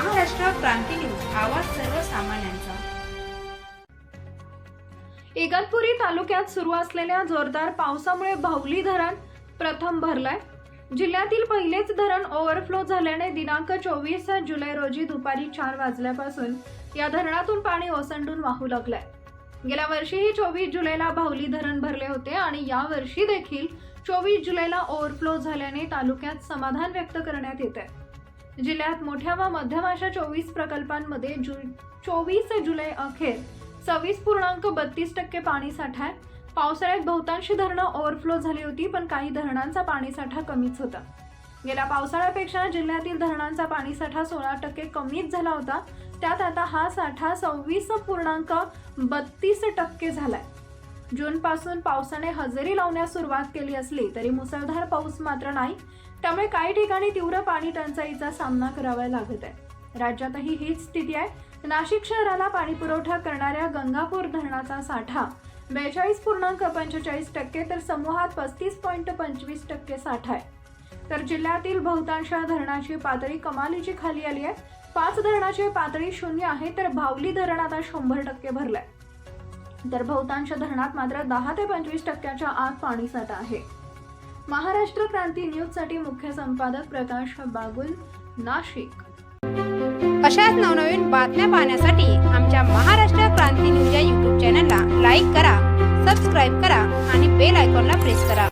क्रांती news आवाज सर्वसामान्यांचा. इगतपुरी तालुक्यात सुरू असलेल्या जोरदार पावसामुळे भावली धरण प्रथम भरलंय. जिल्ह्यातील पहिलेच धरण ओव्हरफ्लो झाल्याने दिनांक चोवीस जुलै रोजी दुपारी चार वाजल्यापासून या धरणातून पाणी ओसंडून वाहू लागलंय. गेल्या वर्षीही चोवीस जुलैला भावली धरण भरले होते आणि या वर्षी देखील चोवीस जुलैला ओव्हरफ्लो झाल्याने तालुक्यात समाधान व्यक्त करण्यात येत आहे जिल्ह्यात मोठ्या व मध्यम अशा चोवीस प्रकल्पांमध्ये जु चोवीस जुलै अखेर सव्वीस पूर्णांक बत्तीस टक्के पाणीसाठा आहे. पावसाळ्यात बहुतांशी धरणं ओव्हरफ्लो झाली होती पण काही धरणांचा पाणीसाठा कमीच होता. गेल्या पावसाळ्यापेक्षा जिल्ह्यातील धरणांचा पाणीसाठा सोळा टक्के कमीच झाला होता. त्यात आता हा साठा सव्वीस पूर्णांक बत्तीस टक्के झालाय. जूनपासून पावसाने हजेरी लावण्यास सुरुवात केली असली तरी मुसळधार पाऊस मात्र नाही. त्यामुळे काही ठिकाणी तीव्र पाणी टंचाईचा सामना करावा लागत आहे. राज्यातही हीच स्थिती आहे. नाशिक शहराला पाणी पुरवठा करणाऱ्या गंगापूर धरणाचा साठा बेचाळीस पूर्णांक पंचेचाळीस टक्के तर समूहात पस्तीस पॉईंट पंचवीस टक्के साठा आहे. तर जिल्ह्यातील बहुतांश धरणाची पातळी कमालीची खाली आली आहे. पाच धरणाची पातळी शून्य आहे तर भावली धरण आता शंभर टक्के भरलाय. तर बहुतांश धरणात मात्र दहा ते पंचवीस टक्क्याच्या आत पाणीसाठा आहे. महाराष्ट्र क्रांती न्यूजसाठी मुख्य संपादक प्रकाश बागुल नाशिक. अशाच नवनवीन बातम्या पाहण्यासाठी आमच्या महाराष्ट्र क्रांती न्यूज या युट्यूब चॅनलला लाईक करा सबस्क्राईब करा आणि बेल आयकॉनला प्रेस करा.